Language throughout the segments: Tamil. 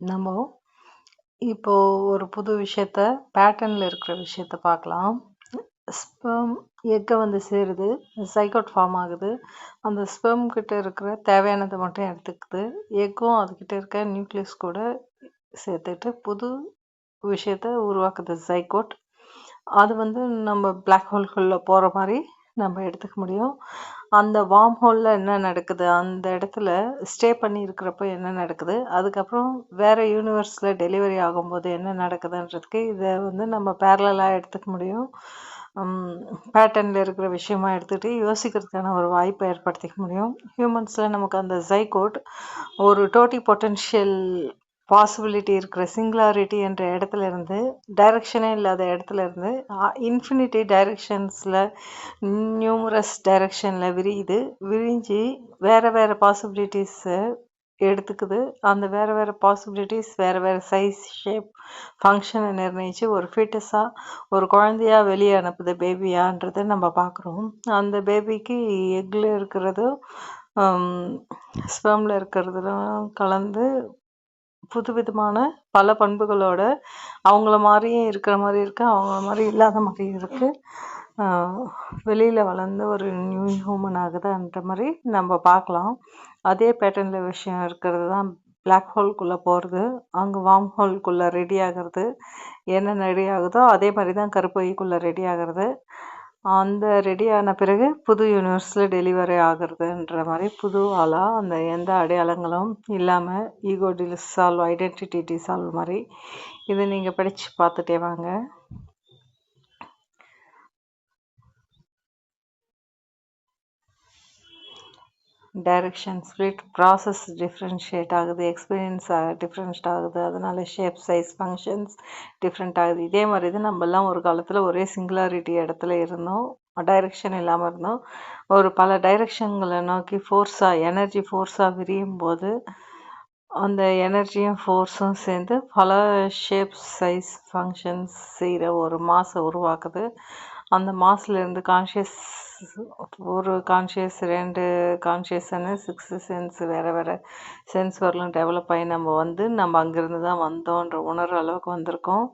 நம்ம இப்போ ஒரு புது விஷயத்த பேட்டர்னில் இருக்கிற விஷயத்த பார்க்கலாம் ஸ்பெர்ம் எக்கை வந்து சேருது சைக்கோட் ஃபார்ம் ஆகுது. அந்த ஸ்பெர்ம் கிட்ட இருக்கிற தேவையானதை மட்டும் எடுத்துக்குது. எக்கும் அதுக்கிட்ட இருக்க நியூக்ளியஸ் கூட சேர்த்துட்டு புது விஷயத்த உருவாக்குது சைக்கோட் அது வந்து நம்ம பிளாக் ஹோல்களில் போகிற மாதிரி நம்ம எடுத்துக்க முடியும். அந்த வார்ம் ஹோலில் என்ன நடக்குது? அந்த இடத்துல ஸ்டே பண்ணி இருக்கிறப்ப என்ன நடக்குது? அதுக்கப்புறம் வேறு யூனிவர்ஸில் டெலிவரி ஆகும்போது என்ன நடக்குதுன்றதுக்கு இதை வந்து நம்ம பேரலாக எடுத்துக்க முடியும். பேட்டர்னில் இருக்கிற விஷயமா எடுத்துகிட்டு யோசிக்கிறதுக்கான ஒரு வாய்ப்பை ஏற்படுத்திக்க முடியும். ஹியூமன்ஸில் நமக்கு அந்த ஜைகோட் ஒரு டோட்டி பொட்டென்ஷியல் பாசிபிலிட்டி இருக்கிற சிங்குலாரிட்டி என்ற இடத்துல இருந்து டைரக்ஷனே இல்லாத இடத்துல இருந்து இன்ஃபினிட்டி டைரக்ஷன்ஸில் நியூமரஸ் டைரக்ஷனில் விரியுது. விரிஞ்சு வேறு வேறு பாசிபிலிட்டிஸை எடுத்துக்குது. அந்த வேறு வேறு பாசிபிலிட்டிஸ் வேறு வேறு சைஸ் ஷேப் ஃபங்க்ஷனை நிர்ணயித்து ஒரு ஃபிட்டஸாக ஒரு குழந்தையாக வெளியே அனுப்புது பேபியான்றதை நம்ம பார்க்குறோம். அந்த பேபிக்கு எக்கில் இருக்கிறதும் ஸ்பெர்மில் இருக்கிறதுலாம் கலந்து புதுவிதமான பல பண்புகளோட அவங்கள மாதிரியும் இருக்கிற மாதிரி இருக்குது அவங்கள மாதிரி இல்லாத மாதிரியும் இருக்குது வெளியில் வளர்ந்து ஒரு நியூ ஹியூமன் ஆகுதுன்ற மாதிரி நம்ம பார்க்கலாம். அதே பேட்டர்னில் விஷயம் இருக்கிறது தான் பிளாக் ஹோல்குள்ளே போகிறது அங்கே வார்ம் ஹோல்குள்ளே ரெடி ஆகிறது என்ன ரெடி ஆகுதோ அதே மாதிரி தான் கருப்பைக்குள்ளே ரெடி ஆகிறது. அந்த ரெடி ஆன பிறகு புது யூனிவர்ஸில் டெலிவரி ஆகுறதுன்ற மாதிரி புது ஆளாக அந்த எந்த அடையாளங்களும் இல்லாமல் ஈகோ டிசால்வ் ஐடென்டிட்டி டிசால்வ் மாதிரி இதை நீங்கள் படித்து பார்த்துட்டே வாங்க. டைரக்ஷன் ஸ்ப்ளிட் ப்ராசஸ் டிஃப்ரென்ஷியேட் ஆகுது எக்ஸ்பீரியன்ஸ் டிஃப்ரென்ஷ் ஆகுது அதனால ஷேப் சைஸ் ஃபங்க்ஷன்ஸ் டிஃப்ரெண்ட் ஆகுது. இதே மாதிரி தான் நம்மலாம் ஒரு காலத்தில் ஒரே சிங்குலாரிட்டி இடத்துல இருந்தோம். டைரக்ஷன் இல்லாமல் இருந்தோம். ஒரு பல டைரெக்ஷன்களை நோக்கி ஃபோர்ஸாக எனர்ஜி ஃபோர்ஸாக விரியும் போது அந்த எனர்ஜியும் ஃபோர்ஸும் சேர்ந்து பல ஷேப் சைஸ் ஃபங்க்ஷன்ஸ் செய்கிற ஒரு மாசை உருவாக்குது. அந்த மாஸ்லேருந்து கான்ஷியஸ் ஒரு கான்ஷியஸ் ரெண்டு கான்ஷியஸ்ன்னு சிக்ஸ் சென்ஸ் வேறு வேறு சென்ஸ் வரலாம் டெவலப் ஆகி நம்ம வந்து நம்ம அங்கேருந்து தான் வந்தோன்ற உணர்வு அளவுக்கு வந்திருக்கோம்.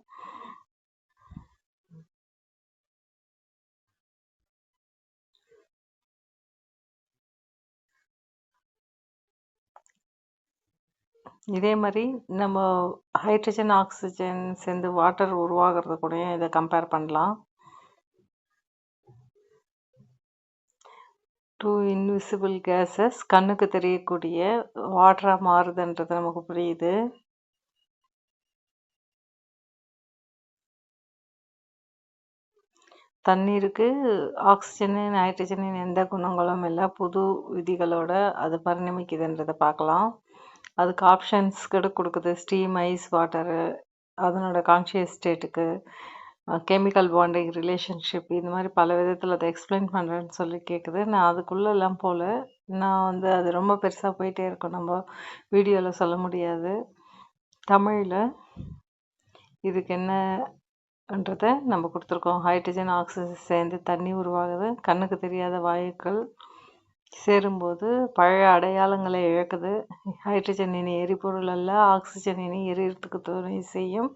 இதே மாதிரி நம்ம ஹைட்ரஜன் ஆக்சிஜன் சேர்ந்து வாட்டர் உருவாகிறது கூடயும் இதை கம்பேர் பண்ணலாம். டூ இன்விசிபிள் கேஸஸ் கண்ணுக்கு தெரியக்கூடிய வாட்டராக மாறுதுன்றது நமக்கு புரியுது. தண்ணீருக்கு ஆக்சிஜனின் நைட்ரஜனின் எந்த குணங்களும் இல்லை புது விதிகளோட அது பரிணமிக்குதுன்றதை பார்க்கலாம் அதுக்கு ஆப்ஷன்ஸ் கூட கொடுக்குது. ஸ்டீம் ஐஸ் வாட்டரு அதனோட கான்ஷியஸ் ஸ்டேட்டுக்கு கெமிக்கல் பாண்டிங் ரிலேஷன்ஷிப் இந்த மாதிரி பல விதத்தில் அதை எக்ஸ்பிளைன் பண்ணுறேன்னு சொல்லி கேட்குது நான் அதுக்குள்ளெல்லாம் போல். நான் வந்து அது ரொம்ப பெருசாக போயிட்டே இருக்கும். நம்ம வீடியோவில் சொல்ல முடியாது. தமிழில் இதுக்கு என்னன்றதை நம்ம கொடுத்துருக்கோம். ஹைட்ரஜன் ஆக்சிஜன் சேர்ந்து தண்ணி உருவாகுது. கண்ணுக்கு தெரியாத வாயுக்கள். சேரும்போது பழைய அடையாளங்களை இழக்குது. ஹைட்ரஜன் இனி எரிபொருள் அல்ல ஆக்சிஜன் இனி எரியறதுக்கு துணை செய்யும்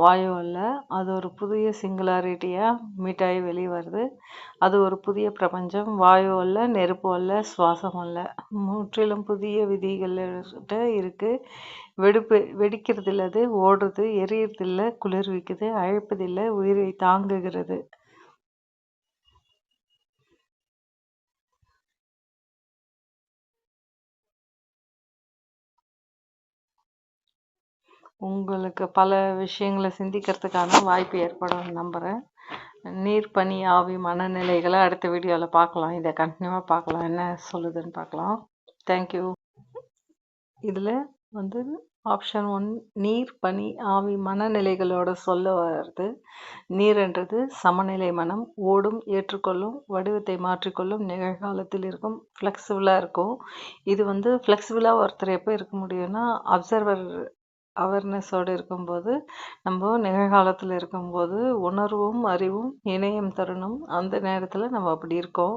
வாயு அல்ல. அது ஒரு புதிய சிங்குலாரிட்டியாக மீட்டாகி வெளியே வருது. அது ஒரு புதிய பிரபஞ்சம் வாயு அல்ல நெருப்பு அல்ல சுவாசம் அல்ல. முற்றிலும் புதிய விதிகள்கிட்ட இருக்குது வெடிப்பு வெடிக்கிறதில்ல அது ஓடுறது எரியறதில்லை குளிர்விக்குது அழைப்பதில்லை உயிரை தாங்குகிறது. உங்களுக்கு பல விஷயங்களை சிந்திக்கிறதுக்கான வாய்ப்பு ஏற்படும் நம்புகிறேன் நீர் பனி ஆவி மனநிலைகளை அடுத்த வீடியோவில் பார்க்கலாம். இதை கண்டினியூவாக பார்க்கலாம். என்ன சொல்லுதுன்னு பார்க்கலாம். தேங்க்யூ இதில் வந்து ஆப்ஷன் ஒன் நீர் பனி ஆவி மனநிலைகளோட சொல்ல வருது நீர்ன்றது சமநிலை மனம் ஓடும் ஏற்றுக்கொள்ளும் வடிவத்தை மாற்றிக்கொள்ளும் நிகழ்காலத்தில் இருக்கும் ஃப்ளெக்சிபிளாக இருக்கும். இது வந்து ஃப்ளெக்சிபிளாக ஒருத்தர் எப்போ இருக்க முடியும்னா அப்சர்வர் அவேர்னஸோடு இருக்கும்போது நம்ம நிகழ்காலத்தில் இருக்கும்போது உணர்வும் அறிவும் இணையும் தருணம். அந்த நேரத்தில் நம்ம அப்படி இருக்கோம்.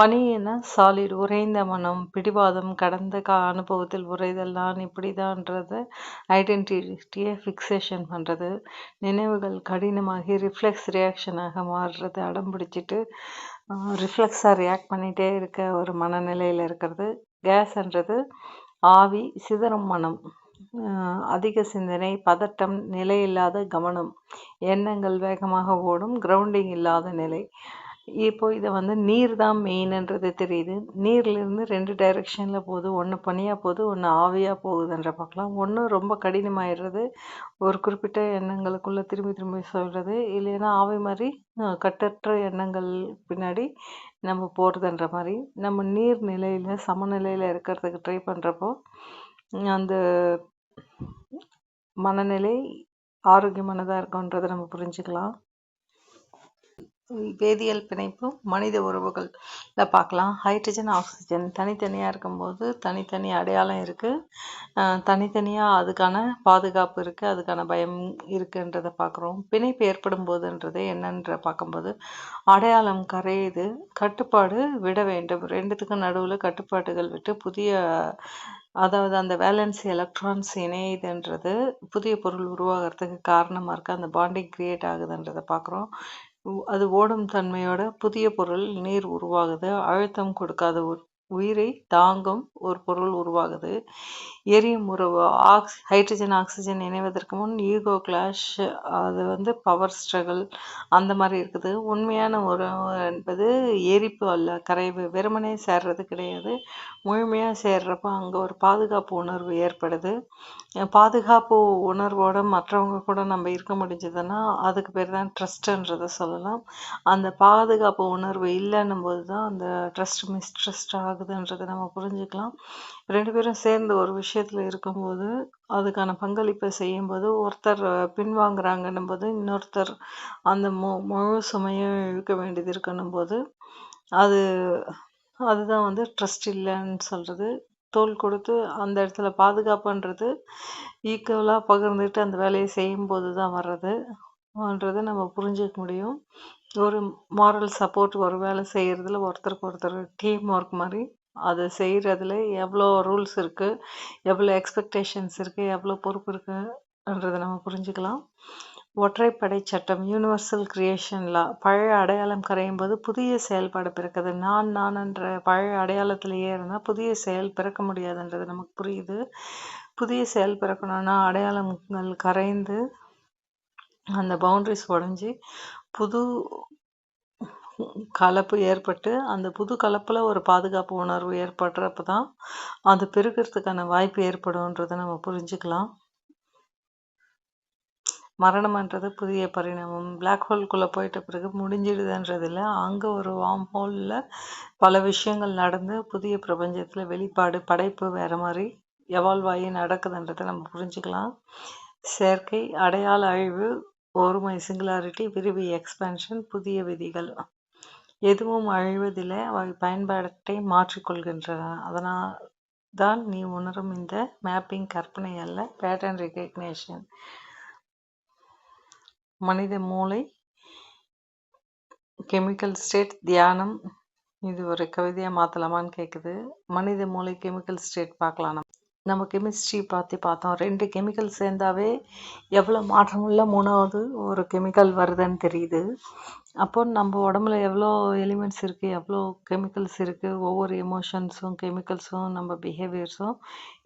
பனின்னா சாலிட் உறைந்த மனம் பிடிவாதம் கடந்த கா அனுபவத்தில் உரைதல் நான் இப்படிதான்றத ஐடென்டிட்டியை ஃபிக்சேஷன் பண்ணுறது நினைவுகள் கடினமாகி ரிஃப்ளெக்ஸ் ரியாக்ஷனாக மாறுறது. அடம் பிடிச்சிட்டு ரிஃப்ளெக்ஸாக ரியாக்ட் பண்ணிகிட்டே இருக்க ஒரு மனநிலையில் இருக்கிறது. கேஸ்ன்றது ஆவி சிதறும் மனம். அதிக சிந்தனை பதட்டம் நிலையில்லாத கவனம் எண்ணங்கள் வேகமாக ஓடும் கிரவுண்டிங் இல்லாத நிலை. இப்போ இதை வந்து நீர் தான் மெயின்ன்றது தெரியுது. நீர்லேருந்து ரெண்டு டைரெக்ஷனில் போகுது. ஒன்று பனியாக போகுது ஒன்று ஆவியாக போகுதுன்ற பார்க்கலாம். ஒன்று ரொம்ப கடினமாயிடுறது. ஒரு குறிப்பிட்ட எண்ணங்களுக்குள்ளே திரும்பி திரும்பி சொல்கிறது இல்லைன்னா ஆவி மாதிரி கட்டற்ற எண்ணங்கள் பின்னாடி நம்ம போகிறதுன்ற மாதிரி. நம்ம நீர் நிலையில் சமநிலையில் இருக்கிறதுக்கு ட்ரை பண்ணுறப்போ அந்த மனநிலை ஆரோக்கியமானதாக இருக்குன்றதை நம்ம புரிஞ்சுக்கலாம். வேதியியல் பிணைப்பு மனித உறவுகளில் பார்க்கலாம். Hydrogen oxygen. தனித்தனியாக இருக்கும்போது தனித்தனி அடையாளம் இருக்குது தனித்தனியாக அதுக்கான பாதுகாப்பு இருக்குது அதுக்கான பயம் இருக்குன்றதை பார்க்குறோம். பிணைப்பு ஏற்படும் போதுன்றது என்னன்ற பார்க்கும்போது அடையாளம் கரையுது. கட்டுப்பாடு விட வேண்டும். ரெண்டுத்துக்கும் நடுவில் கட்டுப்பாடுகள் விட்டு புதிய அதாவது அந்த வேலன்சி எலக்ட்ரான்ஸ் இணையுதுன்றது புதிய பொருள் உருவாகிறதுக்கு காரணமாக இருக்குது அந்த பாண்டிங் க்ரியேட் ஆகுதுன்றதை பார்க்குறோம் அது ஓடும் தன்மையோட புதிய பொருள் நீர் உருவாகுது. அழுத்தம் கொடுக்காத உயிரை தாங்கும் ஒரு பொருள் உருவாகுது. எரியும் உறவு ஆக்ஸ் ஹைட்ரஜன் ஆக்சிஜன் இணைவதற்கு முன் ஈகோ கிளாஷ் அது வந்து பவர் ஸ்ட்ரகிள் அந்த மாதிரி இருக்குது. உண்மையான உறவு என்பது எரிப்பு அல்ல கரைவு. வெறுமனே சேர்றது கிடையாது. முழுமையாக சேர்றப்போ அங்கே ஒரு பாதுகாப்பு உணர்வு ஏற்படுது. பாதுகாப்பு உணர்வோடு மற்றவங்க கூட நம்ம இருக்க முடிஞ்சதுன்னா அதுக்கு பேர் தான் ட்ரஸ்ட்டுன்றதை சொல்லலாம். அந்த பாதுகாப்பு உணர்வு இல்லைன்னும் போது தான் அந்த ட்ரஸ்ட் மிஸ்ட்ரஸ்ட் ஆகுதுன்றதை நம்ம புரிஞ்சுக்கலாம். ரெண்டு பேரும் சேர்ந்து ஒரு விஷயத்தில் இருக்கும்போது அதுக்கான பங்களிப்பை செய்யும்போது ஒருத்தர் பின்வாங்குறாங்கன்னும் போது இன்னொருத்தர் அந்த மு முழு சுமையும் இழுக்க வேண்டியது இருக்கணும் போது அது அதுதான் வந்து ட்ரஸ்ட் இல்லைன்னு சொல்கிறது தோல் கொடுத்து அந்த இடத்துல பாதுகாப்புன்றது ஈக்குவலாக பகிர்ந்துட்டு அந்த வேலையை செய்யும்போது தான் வர்றதுன்றதை நம்ம புரிஞ்சிக்க முடியும். ஒரு மாரல் சப்போர்ட் ஒரு வேலை செய்கிறதுல ஒருத்தருக்கு ஒருத்தர் டீம் ஒர்க் மாதிரி. அதை செய்கிறதுல எவ்வளோ ரூல்ஸ் இருக்குது எவ்வளோ எக்ஸ்பெக்டேஷன்ஸ் இருக்குது எவ்வளோ பொறுப்பு இருக்குன்றதை நம்ம புரிஞ்சுக்கலாம். ஒற்றைப்படை சட்டம் யூனிவர்சல் கிரியேஷன்லா பழைய அடையாளம் கரையும் போது புதிய செயல்பாடு பிறக்குது. நான் நான்ன்ற பழைய அடையாளத்திலேயே இருந்தால் புதிய செயல் பிறக்க முடியாதுன்றது நமக்கு புரியுது. புதிய செயல் பிறக்கணும்னா அடையாளங்கள் கரைந்து அந்த பவுண்ட்ரிஸ் உடஞ்சி புது கலப்பு ஏற்பட்டு அந்த புது கலப்பில் ஒரு பாதுகாப்பு உணர்வு ஏற்படுறப்ப தான் அது பெருக்கிறதுக்கான வாய்ப்பு ஏற்படும்ன்றதை நம்ம புரிஞ்சுக்கலாம். மரணம்ன்றது புதிய பரிணாமம். பிளாக் ஹோல்குள்ளே போயிட்ட பிறகு முடிஞ்சிடுதுன்றது இல்லை. அங்கே ஒரு வார்ம் ஹோலில் பல விஷயங்கள் நடந்து புதிய பிரபஞ்சத்தில் வெளிப்பாடு படைப்பு வேறு மாதிரி எவால்வ் ஆகி நடக்குதுன்றதை நம்ம புரிஞ்சுக்கலாம். செயற்கை அடையாள அழிவு ஒருமை சிங்குலாரிட்டி விரிவு எக்ஸ்பென்ஷன் புதிய விதிகள். எதுவும் அழிவதில்லை அவை பயன்பாட்டை மாற்றிக்கொள்கின்றன. அதனால் தான் நீ உணரும் இந்த மேப்பிங் கற்பனை அல்ல பேட்டர்ன் ரெகக்னேஷன் மனித மூளை கெமிக்கல் ஸ்டேட் தியானம். இது ஒரு கவிதையாக மாற்றலாமான்னு கேட்குது மனித மூளை கெமிக்கல் ஸ்டேட் பார்க்கலாம் நம்ம கெமிஸ்ட்ரி பார்த்து பார்த்தோம். ரெண்டு கெமிக்கல் சேர்ந்தாவே எவ்வளோ மாற்றமுள்ள மூணாவது ஒரு கெமிக்கல் வருதுன்னு தெரியுது. அப்போ நம்ம உடம்புல எவ்வளோ எலிமெண்ட்ஸ் இருக்குது எவ்வளோ கெமிக்கல்ஸ் இருக்குது ஒவ்வொரு எமோஷன்ஸும் கெமிக்கல்ஸும் நம்ம பிஹேவியர்ஸும்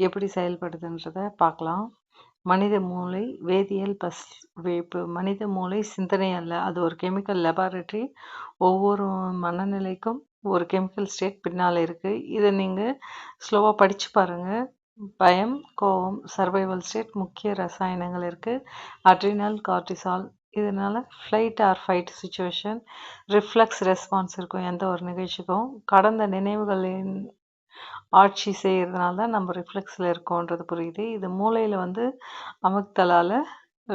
எப்படி செயல்படுதுன்றதை பார்க்கலாம். மனித மூளை வேதியியல் பஸ் வேப்பு மனித மூளை சிந்தனை அல்ல. அது ஒரு கெமிக்கல் லெபார்டரி ஒவ்வொரு மனநிலைக்கும் ஒரு கெமிக்கல் ஸ்டேட் பின்னால் இருக்குது இதை நீங்கள் ஸ்லோவாக படித்து பாருங்கள் பயம் கோவம் சர்வைவல் ஸ்டேட் முக்கிய ரசாயனங்கள் இருக்குது அட்ரினல் கார்டிசால் இதனால் flight or fight situation reflex response இருக்கும் எந்த ஒரு நிகழ்ச்சிக்கும். கடந்த நினைவுகளின் ஆட்சி செய்கிறதுனால தான் நம்ம ரிஃப்ளெக்ஸில் இருக்கோன்றது புரியுது. இது மூளையில் வந்து அமுக்தலால்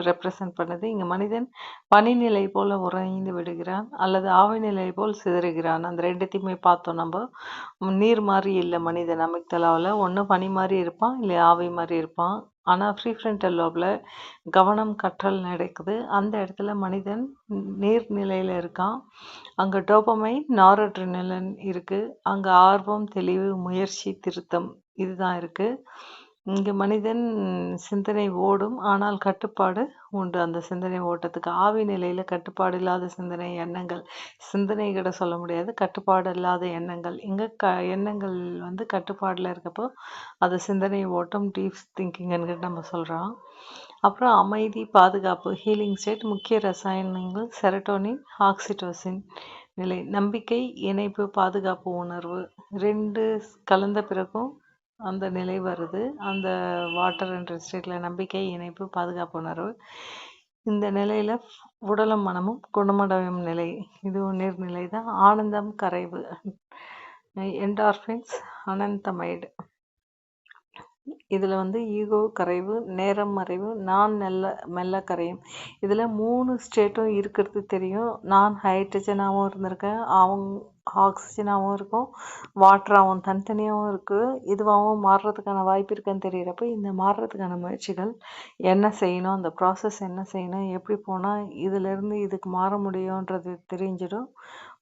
ரெப்ரசன்ட் பண்ணுது. இங்கே மனிதன் பனிநிலை போல் உறைந்து விடுகிறான் அல்லது ஆவி நிலை போல் சிதறுகிறான். அந்த ரெண்டுத்தையுமே பார்த்தோம் நம்ம. நீர் மாதிரி இல்லை மனிதன் அமைத்தலாவில் ஒன்று பனி மாதிரி இருப்பான் இல்லை ஆவி மாதிரி இருப்பான். ஆனால் ப்ரீஃப்ரண்டல் லோபில் கவனம் கற்றல் நடக்குது. அந்த இடத்துல மனிதன் நீர் நிலையில் இருக்கான். அங்கே டோபமைன் நாரட்ரினலன் இருக்குது அங்கே ஆர்வம் தெளிவு முயற்சி திருத்தம் இதுதான் இருக்குது இங்கே மனிதன் சிந்தனை ஓடும் ஆனால் கட்டுப்பாடு உண்டு. அந்த சிந்தனை ஓட்டத்துக்கு ஆவி நிலையில் கட்டுப்பாடு இல்லாத சிந்தனை எண்ணங்கள். சிந்தனை கிட்ட சொல்ல முடியாது கட்டுப்பாடு இல்லாத எண்ணங்கள். இங்கே க எண்ணங்கள் வந்து கட்டுப்பாடில் இருக்கப்போ அது சிந்தனை ஓட்டம் டீப் திங்கிங்னு நம்ம சொல்கிறோம் அப்புறம் அமைதி பாதுகாப்பு ஹீலிங் ஸ்டேட் முக்கிய ரசாயனங்கள் செரட்டோனின் ஆக்சிடோசின் நிலை. நம்பிக்கை இணைப்பு பாதுகாப்பு உணர்வு. ரெண்டு கலந்த பிறகும் அந்த நிலை வருது. அந்த வாட்டர் என்ற ஸ்டேட்டில் நம்பிக்கை இணைப்பு பாதுகாப்பு உணர்வு இந்த நிலையில் உடலும் மனமும் குணமடையும் நிலை. இதுவும் நீர்நிலை தான். ஆனந்தம் கரைவு. என்டார்ஃபின்ஸ் அனந்தமைடு இதில் வந்து ஈகோ கரைவு நேரம் மறைவு நான் மெல்ல மெல்ல கரையும். இதில் மூணு ஸ்டேட்டும் இருக்கிறது தெரியும். நான் ஹைட்ரஜனாகவும் இருந்திருக்கேன். அவங்க ஆக்சிஜனாகவும் இருக்கும் வாட்டராகவும் தனித்தனியாகவும் இருக்குது இதுவாகவும் மாறுறதுக்கான வாய்ப்பு இருக்குன்னு தெரிகிறப்ப இந்த மாறுறதுக்கான முயற்சிகள் என்ன செய்யணும் அந்த ப்ராசஸ் என்ன செய்யணும் எப்படி போனால் இதிலேருந்து இதுக்கு மாற முடியுன்றது தெரிஞ்சிடும்.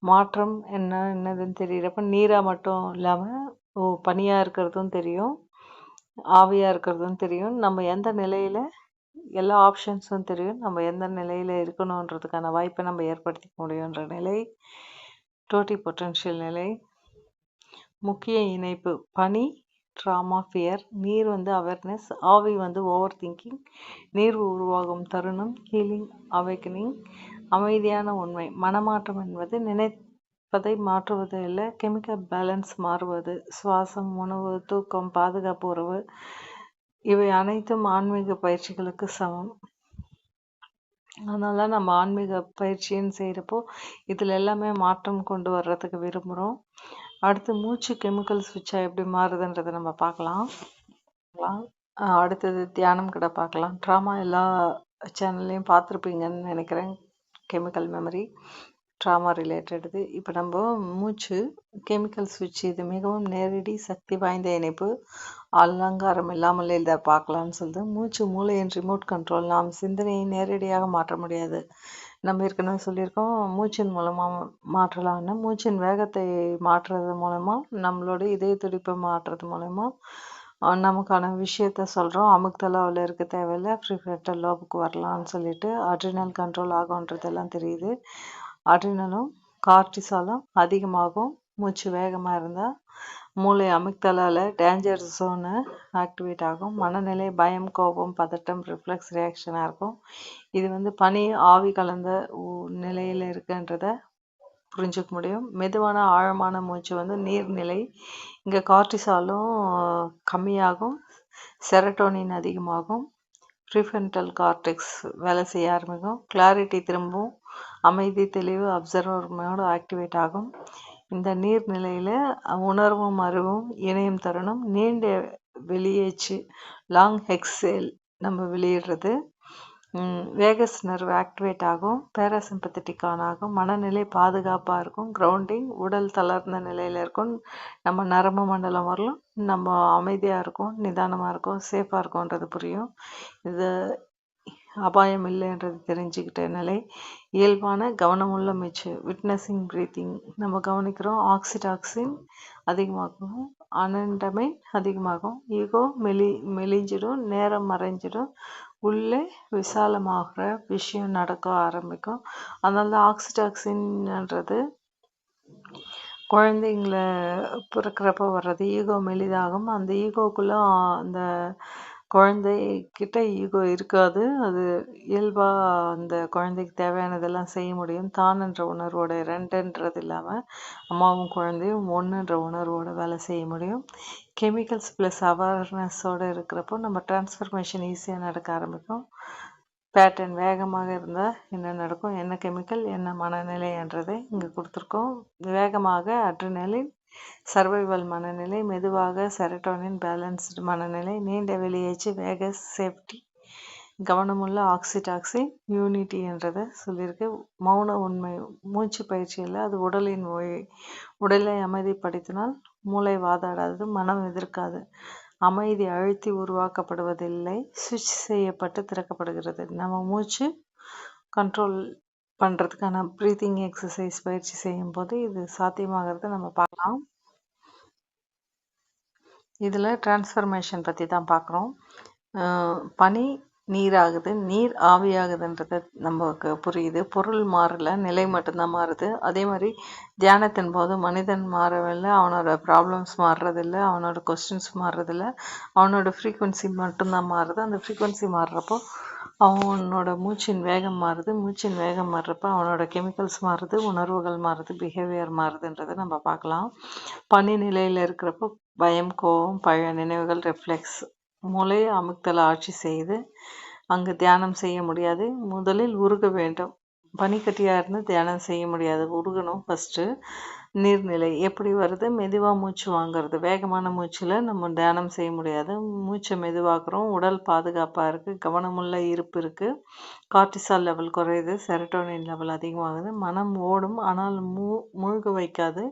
மாற்றம் என்ன என்னதுன்னு தெரிகிறப்ப நீராக மட்டும் இல்லாமல் ஓ பனியாக இருக்கிறதும் தெரியும் ஆவியாக இருக்கிறதும் தெரியும். நம்ம எந்த நிலையில் எல்லா ஆப்ஷன்ஸும் தெரியும் நம்ம எந்த நிலையில் இருக்கணுன்றதுக்கான வாய்ப்பை நம்ம ஏற்படுத்திக்க முடியுன்ற நிலை டோட்டி பொட்டன்ஷியல் நிலை. முக்கிய இணைப்பு. பனி ட்ராமா ஃபியர் நீர் வந்து அவேர்னஸ் ஆவி வந்து ஓவர் திங்கிங் நீர் உருவாகும் தருணம். ஹீலிங் அவேக்கனிங் அமைதியான உண்மை. மனமாற்றம் என்பது நினைப்பதை மாற்றுவது இல்லை கெமிக்கல் பேலன்ஸ் மாறுவது. சுவாசம் உணவு தூக்கம் பாதுகாப்பு உறவு. இவை அனைத்தும் ஆன்மீக பயிற்சிகளுக்கு சமம். அதனால நம்ம ஆன்மீக பயிற்சின்னு செய்கிறப்போ இதில் எல்லாமே மாற்றம் கொண்டு வர்றதுக்கு விரும்புகிறோம் அடுத்து மூச்சு கெமிக்கல் சுவிட்சாக எப்படி மாறுதுன்றதை நம்ம பார்க்கலாம். அடுத்தது தியானம் கூட பார்க்கலாம். ட்ராமா எல்லா சேனல்லையும் பார்த்துருப்பீங்கன்னு நினைக்கிறேன். கெமிக்கல் மெமரி ட்ராமா ரிலேட்டடுது. இப்போ நம்ம மூச்சு கெமிக்கல் சுவிட்ச் இது மிகவும் நேரடி சக்தி வாய்ந்த இணைப்பு. அலங்காரம் இல்லாமல் இதை பார்க்கலான்னு சொல்லுது மூச்சு மூளையின் ரிமோட் கண்ட்ரோல் நாம் சிந்தனையை நேரடியாக மாற்ற முடியாது. நம்ம ஏற்கனவே சொல்லியிருக்கோம் மூச்சின் மூலமாக மாற்றலாம்னு மூச்சின் வேகத்தை மாற்றுறது மூலமாக நம்மளோட இதய துடிப்பை மாற்றுறது மூலமா நமக்கான விஷயத்த சொல்கிறோம் அமுக்தலாவில் இருக்க தேவையில்ல ப்ரிஃபரட்டல் லோபுக்கு வரலான்னு சொல்லிட்டு அட்ரினல் கண்ட்ரோல் ஆகும்ன்றதெல்லாம் தெரியுது. அட்ரினலும் கார்டிசாலும் அதிகமாகும். மூச்சு வேகமாக இருந்தால் மூளை அமிக்தலால டேஞ்சர் ஜோனு ஆக்டிவேட் ஆகும். மனநிலை பயம் கோபம் பதட்டம் ரிஃப்ளெக்ஸ் ரியாக்ஷனாக இருக்கும். இது வந்து பனி ஆவி கலந்த நிலையில் இருக்குன்றத புரிஞ்சுக்க முடியும். மெதுவான ஆழமான மூச்சு வந்து நீர்நிலை. இங்கே கார்டிசாலும் கம்மியாகும். செரட்டோனின் அதிகமாகும். ப்ரீஃபென்டல் கார்டெக்ஸ் வேலை செய்ய ஆரம்பிக்கும். கிளாரிட்டி திரும்பும். அமைதி தெளிவு அப்சர்வர் மோடு ஆக்டிவேட் ஆகும். இந்த நீர்நிலையில் உணர்வும் அறிவும் இணையும் தருணம் நீண்ட வெளியேச்சு லாங் எக்ஸேல் நம்ம வெளியிடுறது. வேகஸ் நர்வ் ஆக்டிவேட் ஆகும் பேராசிம்பத்தட்டிக் ஆன் ஆகும் மனநிலை பாதுகாப்பாக இருக்கும் கிரவுண்டிங் உடல் தளர்ந்த நிலையில் இருக்கும் நம்ம நரம்பு மண்டலம் வரலும் நம்ம அமைதியாக இருக்கும் நிதானமாக இருக்கும் சேஃபாக இருக்கும்ன்றது புரியும். இது அபாயம் இல்லைன்றது தெரிஞ்சுக்கிட்ட நிலை. இயல்பான கவனமுள்ள மிச்சு விட்னஸிங் ப்ரீத்திங் நம்ம கவனிக்கிறோம் ஆக்சிடாக்சின் அதிகமாகும் அனண்டமைன் அதிகமாகும் ஈகோ மெலி மெலிஞ்சிடும் நேரம் மறைஞ்சிடும். உள்ளே விசாலமாகிற விஷயம் நடக்க ஆரம்பிக்கும். அதனால ஆக்சிடாக்சின்ன்றது குழந்தைங்கள பிறக்கிறப்ப வர்றது ஈகோ மெலிதாகும். அந்த ஈகோக்குள்ளே அந்த குழந்தைகிட்ட ஈகோ இருக்காது. அது இயல்பாக அந்த குழந்தைக்கு தேவையானதெல்லாம் செய்ய முடியும். தான் உணர்வோட ரெண்டுன்றது இல்லாமல் அம்மாவும் குழந்தையும் ஒன்றுன்ற உணர்வோட வேலை செய்ய முடியும். கெமிக்கல்ஸ் ப்ளஸ் அவேர்னஸோடு இருக்கிறப்போ நம்ம டிரான்ஸ்ஃபர்மேஷன் ஈஸியாக நடக்க ஆரம்பிக்கும். பேட்டர்ன் வேகமாக இருந்தால் என்ன நடக்கும்? என்ன கெமிக்கல் என்ன மனநிலைன்றதை இங்கே கொடுத்துருக்கோம். வேகமாக அட்ரினலின் சர்வைவல் மனநிலை மெதுவாக செரட்டோனின் பேலன்ஸ்டு மனநிலை நீண்ட வெளியேச்சு வேக சேஃப்டி கவனமுள்ள ஆக்சிடாக்சி யூனிட்டி என்றதை சொல்லியிருக்கு. மௌன உண்மை மூச்சு பயிற்சியில் அது உடலின் மொழி உடலை அமைதிப்படுத்தினால் மூளை வாதாடாது மனம் எதிர்க்காது. அமைதி அழுத்தி உருவாக்கப்படுவதில்லை சுவிட்ச் செய்யப்பட்டு திறக்கப்படுகிறது. நம்ம மூச்சு கண்ட்ரோல் பண்ணுறதுக்கான ப்ரீத்திங் எக்ஸசைஸ் பயிற்சி செய்யும் போது இது சாத்தியமாகிறத நம்ம பார்க்கலாம். இதில் டிரான்ஸ்ஃபர்மேஷன் பற்றி தான் பார்க்குறோம். பனி நீராகுது நீர் ஆவியாகுதுன்றது நமக்கு புரியுது. பொருள் மாறல நிலை மட்டும்தான் மாறுது. அதே மாதிரி தியானத்தின் போது மனிதன் மாறவில்லை அவனோட ப்ராப்ளம்ஸ் மாறுறதில்ல அவனோட கொஸ்டின்ஸ் மாறுறதில்ல அவனோட ஃப்ரீக்குவென்சி மட்டும்தான் மாறுது. அந்த ஃப்ரீக்குவன்சி மாறுறப்போ அவனோட மூச்சின் வேகம் மாறுது. மூச்சின் வேகம் மாறுறப்ப அவனோட கெமிக்கல்ஸ் மாறுது உணர்வுகள் மாறுது பிஹேவியர் மாறுதுன்றதை நம்ம பார்க்கலாம். பனி நிலையில் இருக்கிறப்போ பயம் கோபம் பழைய நினைவுகள் ரிஃப்ளெக்ஸ் மூளை அமுக்தலை ஆட்சி செய்து அங்கு தியானம் செய்ய முடியாது. முதலில் உருக வேண்டும். பனிக்கட்டியாக இருந்து தியானம் செய்ய முடியாது. உருகணும் ஃபஸ்ட்டு நீர்நிலை எப்படி வருது? மெதுவாக மூச்சு வாங்குறது. வேகமான மூச்சில் நம்ம தியானம் செய்ய முடியாது. மூச்சை மெதுவாக்குறோம். உடல் பாதுகாப்பாக இருக்குது கவனமுள்ள இருப்பு இருக்குது கார்டிசால் லெவல் குறையுது. செரட்டோனின் லெவல் அதிகமாகுது. மனம் ஓடும். ஆனால் மூ மூழ்க வைக்காது.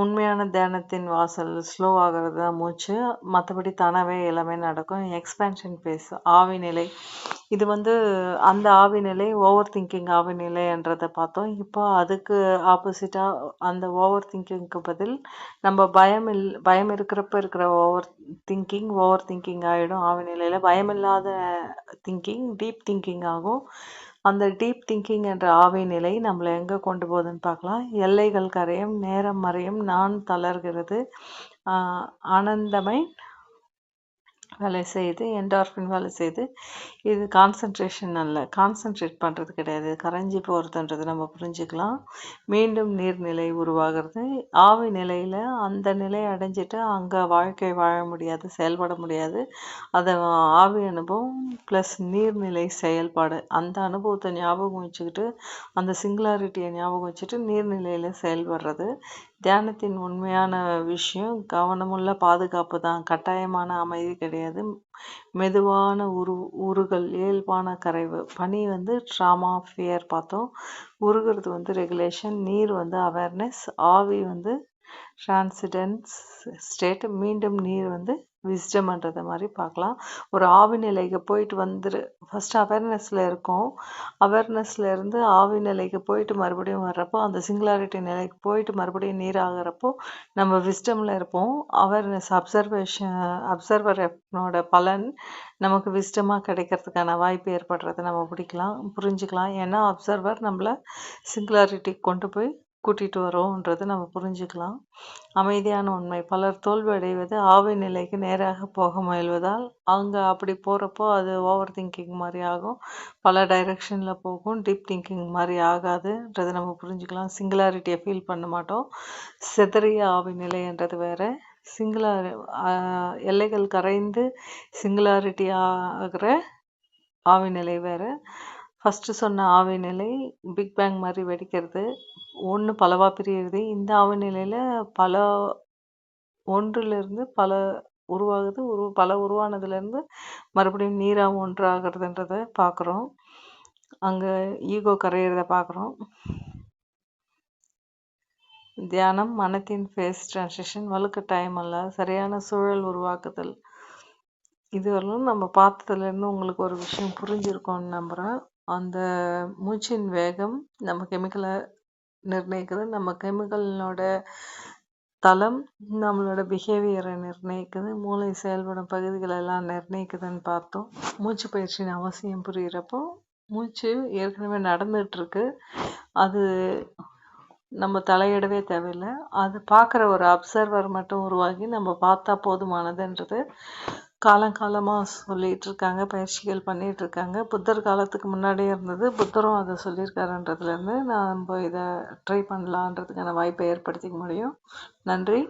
உண்மையான தியானத்தின் வாசல் ஸ்லோ ஆகிறது தான் மூச்சு. மற்றபடி தானாகவே எல்லாமே நடக்கும். எக்ஸ்பேன்ஷன் ஃபேஸ் ஆவி நிலை இது வந்து அந்த ஆவி நிலை ஓவர் திங்கிங் ஆவி நிலைன்றதை பார்த்தோம். இப்போ அதுக்கு ஆப்போசிட்டாக அந்த ஓவர் திங்கிங்க்கு பதில் நம்ம பயம் இல் பயம் இருக்கிறப்ப இருக்கிற ஓவர் திங்கிங் ஓவர் திங்கிங் ஆகிடும் ஆவி நிலையில் பயமில்லாத திங்கிங் டீப் திங்கிங் ஆகும். அந்த டீப் திங்கிங் என்ற ஆவி நிலை நம்மளை எங்கே கொண்டு போகுதுன்னு பார்க்கலாம். எல்லைகள் கரையும் நேரம் மறையும் நான் தளர்கிறது ஆனந்தமை வேலை செய்யுது என்டார்ஃபின் வேலை செய்யுது இது கான்சன்ட்ரேஷன் அல்ல. கான்சன்ட்ரேட் பண்ணுறது கிடையாது. கரைஞ்சி போகிறதுன்றது நம்ம புரிஞ்சுக்கலாம். மீண்டும் நீர்நிலை உருவாகிறது. ஆவி நிலையில் அந்த நிலை அடைஞ்சிட்டு அங்கே வாழ்க்கை வாழ முடியாது செயல்பட முடியாது. அதை ஆவி அனுபவம் ப்ளஸ் நீர்நிலை செயல்பாடு. அந்த அனுபவத்தை ஞாபகம் வச்சுக்கிட்டு அந்த சிங்குலாரிட்டியை ஞாபகம் வச்சுட்டு நீர்நிலையில் செயல்படுறது. தியானத்தின் உண்மையான விஷயம் கவனமுள்ள பாதுகாப்பு தான். கட்டாயமான அமைதி கிடையாது. மெதுவான உரு உருகல் இயல்பான கரைவு. பனி வந்து ட்ராமா ஃபியர் பார்த்தோம். உருகிறது வந்து ரெகுலேஷன் நீர் வந்து அவேர்னஸ் ஆவி வந்து டிரான்சிடென்ஸ் ஸ்டேட் மீண்டும் நீர் வந்து விஸ்டம்ன்றத மாதிரி பார்க்கலாம். ஒரு ஆவி நிலைக்கு போயிட்டு வந்துரு ஃபஸ்ட்டு அவேர்னஸில் இருக்கும். அவேர்னஸில் இருந்து ஆவி நிலைக்கு போயிட்டு மறுபடியும் வர்றப்போ அந்த சிங்குலாரிட்டி நிலைக்கு போயிட்டு மறுபடியும் நீர் ஆகிறப்போ நம்ம விஸ்டமில் இருப்போம். அவேர்னஸ் அப்சர்வேஷன் அப்சர்வரோட பலன் நமக்கு விஸ்டமாக கிடைக்கிறதுக்கான வாய்ப்பு ஏற்படுறதை நம்ம பிடிக்கலாம் புரிஞ்சுக்கலாம். ஏன்னா அப்சர்வர் நம்மளை சிங்குலாரிட்டிக்கு கொண்டு போய் கூட்டிகிட்டு வரோன்றது நம்ம புரிஞ்சுக்கலாம். அமைதியான உண்மை. பலர் தோல்வி அடைவது ஆவி நிலைக்கு நேராக போக முயல்வதால் அங்கே அப்படி போகிறப்போ அது ஓவர் திங்கிங் மாதிரி ஆகும். பல டைரெக்ஷனில் போகும். டீப் திங்கிங் மாதிரி ஆகாதுன்றதை நம்ம புரிஞ்சுக்கலாம். சிங்குலாரிட்டியை ஃபீல் பண்ண மாட்டோம். செதறிய ஆவி நிலைன்றது வேறு. சிங்குலார் எல்லைகள் கரைந்து சிங்குலாரிட்டி ஆகிற ஆவி நிலை வேறு. ஃபஸ்ட்டு சொன்ன ஆவி நிலை பிக் பேங் மாதிரி வெடிக்கிறது. ஒன்று பலவாக பிரியுது. இந்த ஆவி பல ஒன்றிலிருந்து பல உருவாகுது. உரு பல உருவானதுலேருந்து மறுபடியும் நீராக ஒன்றாகிறதுன்றத பார்க்குறோம் அங்கே ஈகோ கரையிறத பார்க்குறோம் தியானம் மனத்தின் ஃபேஸ் ட்ரான்சேஷன் வலுக்கட்டாயம் அல்ல. சரியான சூழல் உருவாக்குதல். இதுவரையிலும் நம்ம பார்த்ததுலேருந்து உங்களுக்கு ஒரு விஷயம் புரிஞ்சிருக்கோன்னு நம்புகிறேன் அந்த மூச்சின் வேகம் நம்ம கெமிக்கலை நிர்ணயிக்குது. நம்ம கெமிக்கலினோட தளம் நம்மளோட பிஹேவியரை நிர்ணயிக்குது. மூளை செயல்படும் பகுதிகள் எல்லாம் நிர்ணயிக்குதுன்னு பார்த்தோம். மூச்சு பயிற்சியின் அவசியம் புரிகிறப்போ மூச்சு ஏற்கனவே நடந்துகிட்ருக்கு அது நம்ம தலையிடவே தேவையில்லை. அது பார்க்குற ஒரு அப்சர்வர் மட்டும் உருவாகி நம்ம பார்த்தா போதுமானதுன்றது காலங்காலமாக சொல்லிகிட்டு இருக்காங்க பயிற்சிகள் பண்ணிகிட்டு இருக்காங்க புத்தர் காலத்துக்கு முன்னாடியே இருந்தது. புத்தரும் அதை சொல்லியிருக்காருன்றதுலேருந்து நம்ம இதை ட்ரை பண்ணலான்றதுக்கான வாய்ப்பை ஏற்படுத்திக்க முடியும். நன்றி.